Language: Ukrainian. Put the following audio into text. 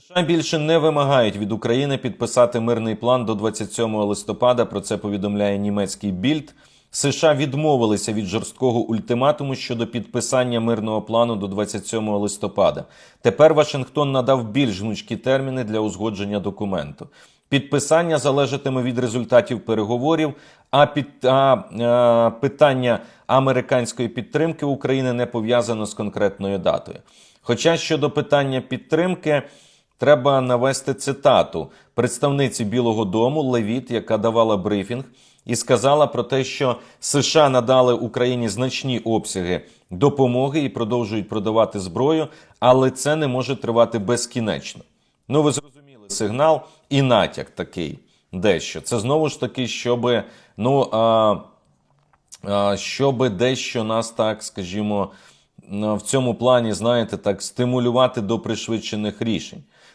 США більше не вимагають від України підписати мирний план до 27 листопада. Про це повідомляє німецький більд. США відмовилися від жорсткого ультиматуму щодо підписання мирного плану до 27 листопада. Тепер Вашингтон надав більш гнучкі терміни для узгодження документу. Підписання залежатиме від результатів переговорів, а, під, а, е, питання американської підтримки України не пов'язано з конкретною датою. Хоча щодо питання підтримки, треба навести цитату представниці Білого Дому Левіт, яка давала брифінг, і сказала про те, що США надали Україні значні обсяги допомоги і продовжують продавати зброю, але це не може тривати безкінечно. Ну, ви зрозуміли сигнал і натяк такий дещо. Це знову ж таки, щоб ну. А, а, щоб дещо нас так, скажімо, в цьому плані, знаєте, так стимулювати до пришвидшених рішень.